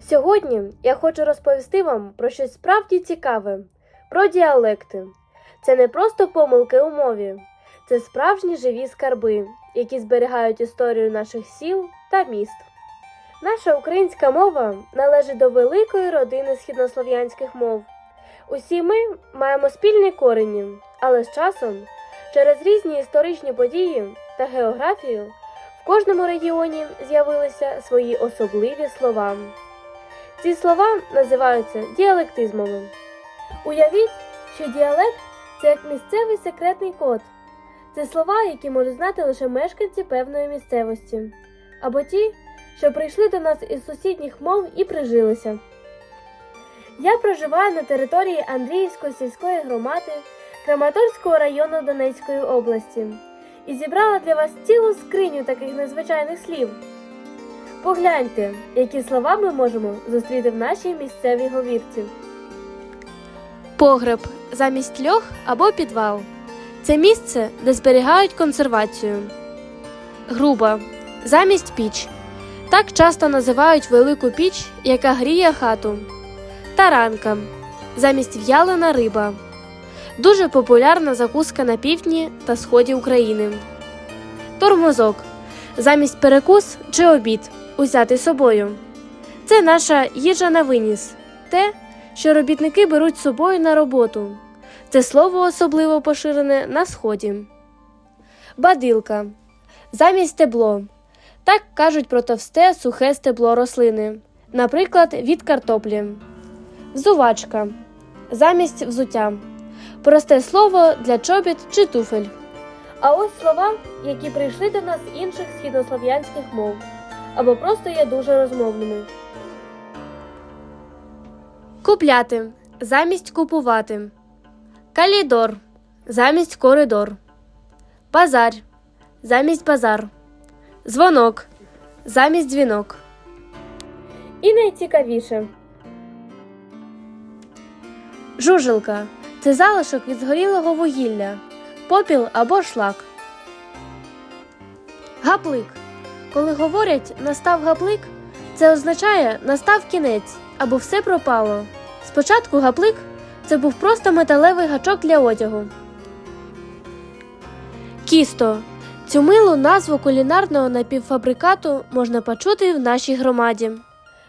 Сьогодні я хочу розповісти вам про щось справді цікаве про діалекти. Це не просто помилки у мові, це справжні живі скарби, які зберігають історію наших сіл та міст. Наша українська мова належить до великої родини східнослов'янських мов. Усі ми маємо спільні корені, але з часом, через різні історичні події та географію, в кожному регіоні з'явилися свої особливі слова. Ці слова називаються діалектизмами. Уявіть, що діалект це як місцевий секретний код. Це слова, які можуть знати лише мешканці певної місцевості, або ті, що прийшли до нас із сусідніх мов і прижилися. Я проживаю на території Андріївської сільської громади Краматорського району Донецької області і зібрала для вас цілу скриню таких незвичайних слів. Погляньте, які слова ми можемо зустріти в нашій місцевій говірці. Погреб замість льох або підвал. Це місце, де зберігають консервацію. Груба замість піч. Так часто називають велику піч, яка гріє хату. Таранка замість в'ялена риба. Дуже популярна закуска на півдні та сході України. Тормозок замість перекус чи обід узяти собою. Це наша їжа на виніс, те, що робітники беруть з собою на роботу. Це слово особливо поширене на сході. Бадилка замість стебло. Так кажуть про товсте сухе стебло рослини, наприклад, від картоплі. Взувачка замість взуття. Просте слово для чобіт чи туфель. А ось слова, які прийшли до нас з інших східнослов'янських мов, або просто є дуже розмовними. Купляти замість купувати. Калідор замість коридор. Базар замість базар. Дзвонок замість дзвінок. І найцікавіше. Жужелка це залишок від згорілого вугілля, попіл або шлак. Гаплик. Коли говорять настав гаплик, це означає настав кінець або все пропало. Спочатку гаплик це був просто металевий гачок для одягу. Кісто. Цю милу назву кулінарного напівфабрикату можна почути в нашій громаді.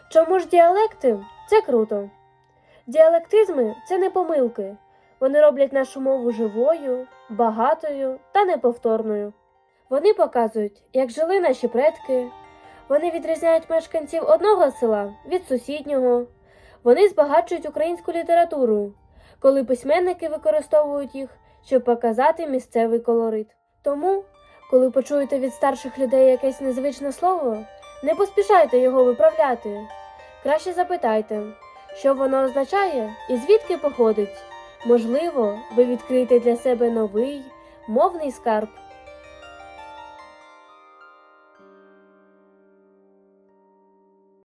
Чому ж діалекти? Це круто. Діалектизми це не помилки. Вони роблять нашу мову живою, багатою та неповторною. Вони показують, як жили наші предки. Вони відрізняють мешканців одного села від сусіднього. Вони збагачують українську літературу, коли письменники використовують їх, щоб показати місцевий колорит. Тому, коли почуєте від старших людей якесь незвичне слово, не поспішайте його виправляти. Краще запитайте, що воно означає і звідки походить. Можливо, ви відкриєте для себе новий мовний скарб.